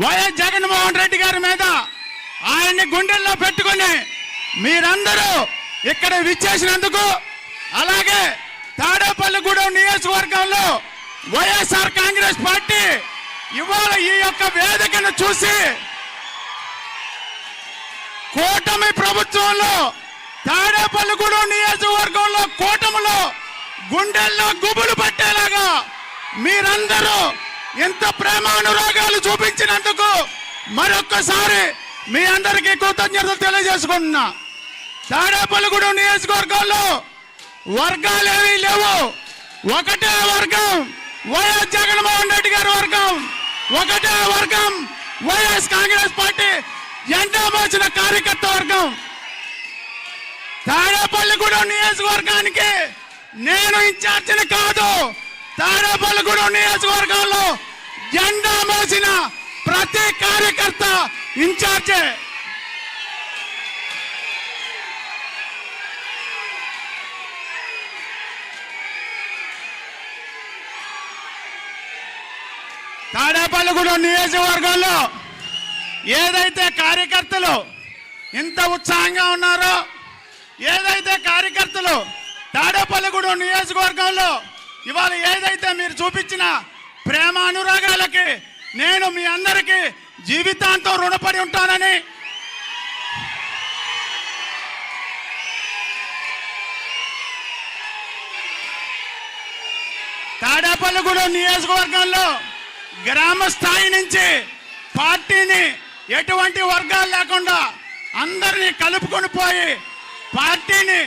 YS Jaganmohan Reddy గారి మీద ఆయన్ని గుండెల్లో పెట్టుకొని మీరందరూ ఇక్కడ విచ్చేసినందుకు అలాగే తాడేపల్లిగూడెం నియోజకవర్గంలో వైఎస్ఆర్ కాంగ్రెస్ పార్టీ ఇవాళ ఈ యొక్క వేదికను చూసి కూటమి ప్రభుత్వంలో తాడేపల్లిగూడెం నియోజకవర్గంలో కూటమిలో గుండెల్లో గుబులు పట్టేలాగా మీరందరూ ఎంత ప్రేమానురాగాలు చూపించినందుకు మరొక్కసారి మీ అందరికీ కృతజ్ఞతలు తెలియజేసుకుంటున్నా. తాడేపల్లిగూడెం నియోజకవర్గంలో వర్గాలేమీ లేవు. ఒకటే వర్గం వైఎస్ జగన్మోహన్ రెడ్డి గారి వర్గం. ఒకటే వర్గం వైఎస్ కాంగ్రెస్ పార్టీ ఎండా మోసిన కార్యకర్త వర్గం. తాడేపల్లిగూడెం నియోజకవర్గానికి నేను ఇన్ఛార్జిని కాదు. తాడేపల్లిగూడెం నియోజకవర్గంలో జెండా మోసిన ప్రతి కార్యకర్త ఇన్ఛార్జే. తాడేపల్లిగూడెం నియోజకవర్గంలో ఏదైతే కార్యకర్తలు ఇంత ఉత్సాహంగా ఉన్నారో ఏదైతే కార్యకర్తలు తాడేపల్లిగూడెం నియోజకవర్గంలో ఇవాళ ఏదైతే మీరు చూపించిన ప్రేమ అనురాగాలకి నేను మీ అందరికీ జీవితాంతం రుణపడి ఉంటానని తాడేపల్లిగూడెం నియోజకవర్గంలో గ్రామ స్థాయి నుంచి పార్టీని ఎటువంటి వర్గాలు లేకుండా అందరినీ కలుపుకొని పోయి పార్టీని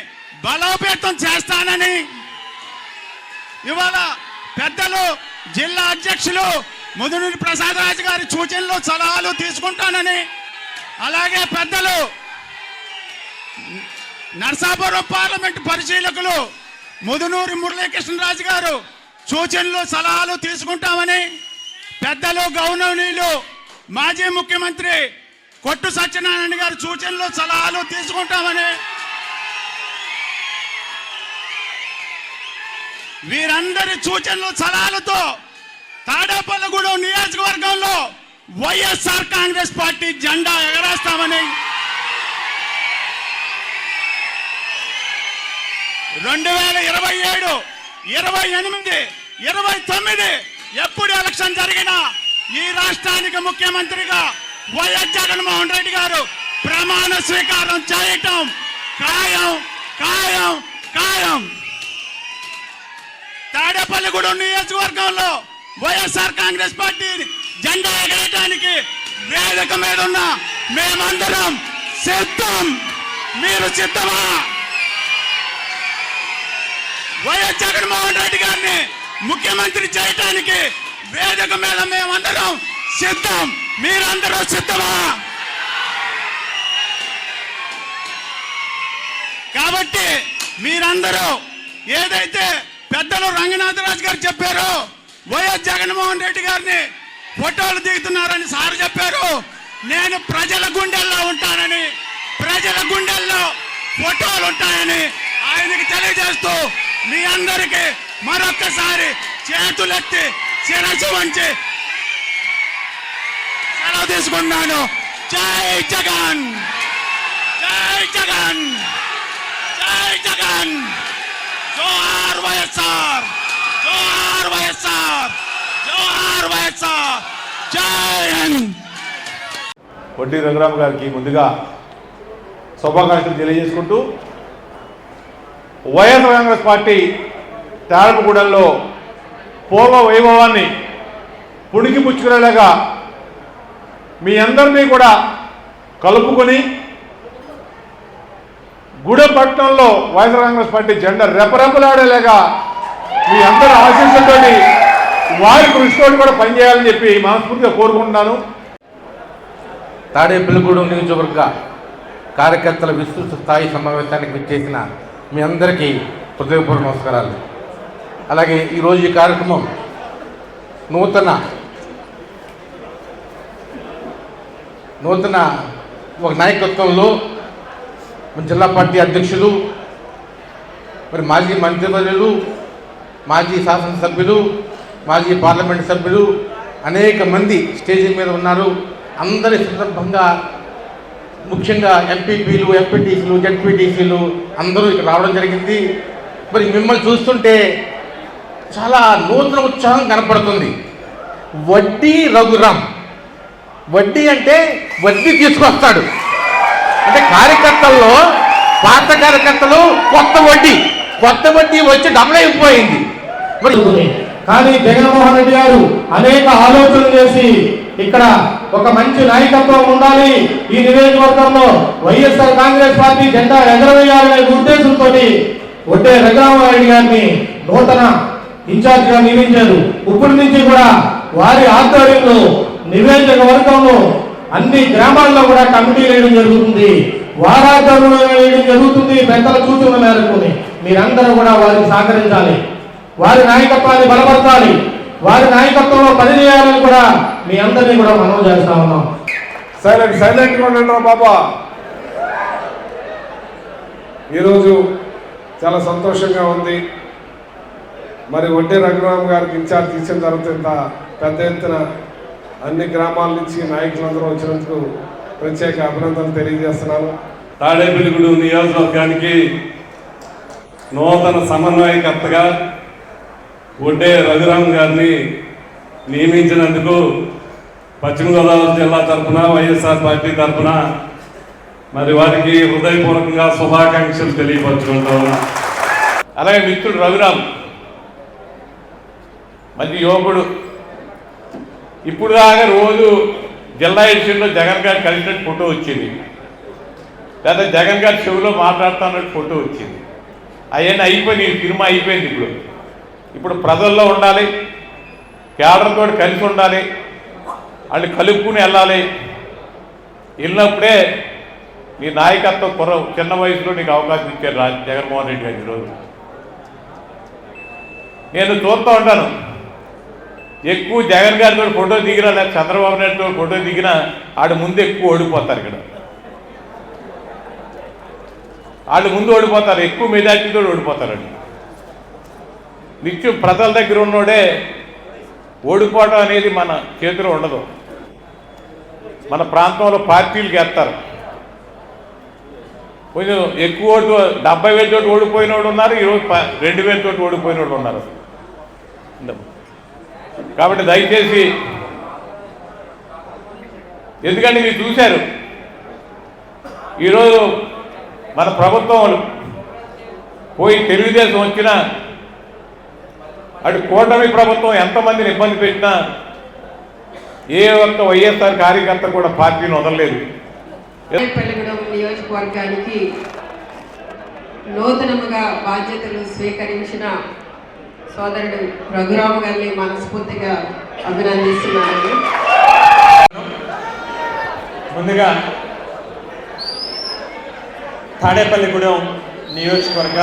బలోపేతం చేస్తానని ఇవాళ పెద్దలు జిల్లా అధ్యక్షులు ముదునూరి ప్రసాద్ రాజు గారి సూచనలు సలహాలు తీసుకుంటానని. అలాగే పెద్దలు నర్సాపురం పార్లమెంట్ పరిశీలకులు ముదునూరి మురళీకృష్ణరాజు గారు సూచనలు సలహాలు తీసుకుంటామని. పెద్దలు గౌరవనీయులు మాజీ ముఖ్యమంత్రి కొట్టు సత్యనారాయణ గారి సూచనలు సలహాలు తీసుకుంటామని. వీరందరి సూచనలు సలహాలతో తాడేపల్లిగూడెం నియోజకవర్గంలో వైఎస్ఆర్ కాంగ్రెస్ పార్టీ జెండా ఎగరేస్తామని రెండు వేల ఇరవై ఏడు ఇరవై ఎనిమిది ఇరవై తొమ్మిది ఎప్పుడు ఎలక్షన్ జరిగినా ఈ రాష్ట్రానికి ముఖ్యమంత్రిగా వైఎస్ జగన్మోహన్ రెడ్డి గారు ప్రమాణ స్వీకారం చేయటం ఖాయం ఖాయం. తాడేపల్లిగూడెం నియోజకవర్గంలో వైఎస్ఆర్ కాంగ్రెస్ పార్టీ జెండా ఎగరటానికి వేదిక మీద ఉన్న మేమందరం సిద్ధం. మీరు సిద్ధమా? వైఎస్ జగన్మోహన్ రెడ్డి గారిని ముఖ్యమంత్రి చేయటానికి వేదిక మీద మేమందరం సిద్ధం. మీరందరూ సిద్ధమా? కాబట్టి మీరందరూ ఏదైతే పెద్దలు రంగనాథరాజు గారు చెప్పారు. వైఎస్ జగన్మోహన్ రెడ్డి గారిని ఫోటోలు దిగుతున్నారని సార్ చెప్పారు. నేను ప్రజల గుండెల్లో ఉంటానని ప్రజల గుండెల్లో ఫోటోలు ఉంటాయని ఆయనకి తెలియజేస్తూ మీ అందరికీ మరొక్కసారి చేతులెత్తి శిరసు వంచి సెలవు తీసుకున్నాను జై జగన్! జై జగన్! జై జగన్! జోహార్ వైఎస్ఆర్! జోహార్ వైఎస్ఆర్! జోహార్ వైఎస్ఆర్! జై హింద్! వడ్డీ రంగరామ్ గారికి ముందుగా శుభాకాంక్షలు తెలియజేసుకుంటూ వైఎస్ కాంగ్రెస్ పార్టీ తారపగూడెంలో పూర్వ వైభవాన్ని పుణికి పుచ్చుకునేలాగా మీ అందరినీ కూడా కలుపుకొని గూడెంపట్నంలో వైఎస్ఆర్ కాంగ్రెస్ పార్టీ జెండా రెపరెపలాడేలాగా మీ అందరి ఆశీస్సులతోటి వారి కృషితోటి కూడా పనిచేయాలని చెప్పి మనస్ఫూర్తిగా కోరుకుంటున్నాను. తాడేపల్లిగూడెం నియోజకవర్గ కార్యకర్తల విస్తృత స్థాయి సమావేశానికి విచ్చేసిన మీ అందరికీ హృదయపూర్వ నమస్కారాలు. అలాగే ఈరోజు ఈ కార్యక్రమం నూతన నూతన ఒక నాయకత్వంలో మన జిల్లా పార్టీ అధ్యక్షులు మరి మాజీ మంత్రివర్యులు మాజీ శాసనసభ్యులు మాజీ పార్లమెంట్ సభ్యులు అనేక మంది స్టేజ్ మీద ఉన్నారు. అందరి సందర్భంగా ముఖ్యంగా ఎంపీపీలు ఎంపీటీసీలు జడ్పీటీసీలు అందరూ ఇక్కడ రావడం జరిగింది. మరి మిమ్మల్ని చూస్తుంటే చాలా నూతన ఉత్సాహం కనపడుతుంది. వడ్డీ రఘురామ్. వడ్డీ అంటే వడ్డీ తీసుకొస్తాడు. కార్యకర్తల్లో పాత కార్యకర్తలు కొత్త వడ్డీ కొత్త వడ్డీ వచ్చి డబుల్ అయిపోయింది మరి కానీ జగన్మోహన్ రెడ్డి గారు అనేక ఆలోచనలు చేసి ఇక్కడ ఒక మంచి నాయకత్వం ఉండాలి. ఈ నియోజకవర్గంలో వైఎస్ఆర్ కాంగ్రెస్ పార్టీ జెండా ఎగరవేయాలనే ఉద్దేశంతో ఒట్టే రఘురామరెడ్డి గారిని నూతన ఇన్ఛార్జిగా నియమించారు. ఇప్పటి నుంచి కూడా వారి ఆధ్వర్యంలో నియోజకవర్గంలో అన్ని గ్రామాల్లో కూడా కమిటీ వేయడం జరుగుతుంది. వారాధరణ వేయడం జరుగుతుంది పెద్దల సూచన మేరకు మీరందరూ కూడా వారికి సహకరించాలి. వారి నాయకత్వాన్ని బలపరచాలి. వారి నాయకత్వంలో పనిచేయాలని కూడా మీ అందరినీ కూడా మనం చేస్తా ఉన్నాం. సైలెంట్ సైలెంట్గా ఉండండి బాబా. ఈరోజు చాలా సంతోషంగా ఉంది. మరి ఒంటి రఘురామ్ గారికి ఇన్ఛార్జ్ ఇచ్చిన తర్వాత ఇంత పెద్ద ఎత్తున అన్ని గ్రామాల నుంచి నాయకులందరూ వచ్చినందుకు ప్రత్యేక అభినందనలు తెలియజేస్తున్నాను. తాడేపల్లిగూడు నియోజకవర్గానికి నూతన సమన్వయకర్తగా ఒడ్డే రఘురామ్ గారిని నియమించినందుకు పశ్చిమ గోదావరి జిల్లా తరఫున వైఎస్ఆర్ పార్టీ తరఫున మరి వారికి హృదయపూర్వకంగా శుభాకాంక్షలు తెలియపరచుకుంటూ అలాగే మిత్రుడు రఘురామ్ మంచి యువకుడు. ఇప్పుడు దాకా రోజు జిల్లా ఎడిషన్లో జగన్ గారు కలిసినట్టు ఫోటో వచ్చింది. లేదా జగన్ గారి చెవిలో మాట్లాడుతున్నట్టు ఫోటో వచ్చింది. అవన్నీ అయిపోయింది సినిమా అయిపోయింది ఇప్పుడు. ఇప్పుడు ప్రజల్లో ఉండాలి కేడర్తో కలిసి ఉండాలి వాళ్ళు కలుపుకుని వెళ్ళాలి. వెళ్ళినప్పుడే నీ నాయకత్వం కుర్ర చిన్న వయసులో నీకు అవకాశం ఇచ్చారు రా జగన్మోహన్ రెడ్డి గారు ఈరోజు. నేను చూస్తూ ఉంటాను. ఎక్కువ జగన్ గారితో ఫోటో దిగినా లేదా చంద్రబాబు నాయుడుతో ఫోటో దిగినా ఆడు ముందు ఎక్కువ ఓడిపోతారు ఇక్కడ. వాళ్ళు ముందు ఓడిపోతారు ఎక్కువ మెజార్టీతో ఓడిపోతారండి నిత్యం ప్రజల దగ్గర ఉన్నోడే ఓడిపోవడం అనేది మన చేతిలో ఉండదు. మన ప్రాంతంలో పార్టీలు గెత్తారు. కొంచెం ఎక్కువ ఓటు డెబ్బై వేలతో ఓడిపోయిన వాళ్ళు ఉన్నారు ఈరోజు రెండు వేలతో ఓడిపోయిన వాళ్ళు ఉన్నారు. కాబట్టి దయచేసి ఎందుకంటే మీరు చూశారు ఈరోజు మన ప్రభుత్వం పోయి తెలుగుదేశం వచ్చినా అటు కూటమి ప్రభుత్వం ఎంతమందిని ఇబ్బంది పెట్టినా ఏ ఒక్క వైఎస్ఆర్ కార్యకర్త కూడా పార్టీని వదలలేదు. నియోజకవర్గానికి నూతనముగా బాధ్యతలు స్వీకరించిన సోదరుడు రఘురామ గారిని మనస్ఫూర్తిగా అభినందిస్తున్నాను. ముందుగా తాడేపల్లిగూడెం నియోజకవర్గ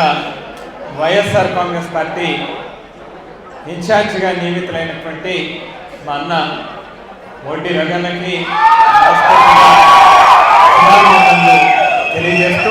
వైఎస్ఆర్ కాంగ్రెస్ పార్టీ ఇన్ఛార్జిగా నియమితులైనటువంటి మా అన్న ఓటి రగన్నకి తెలియజేస్తూ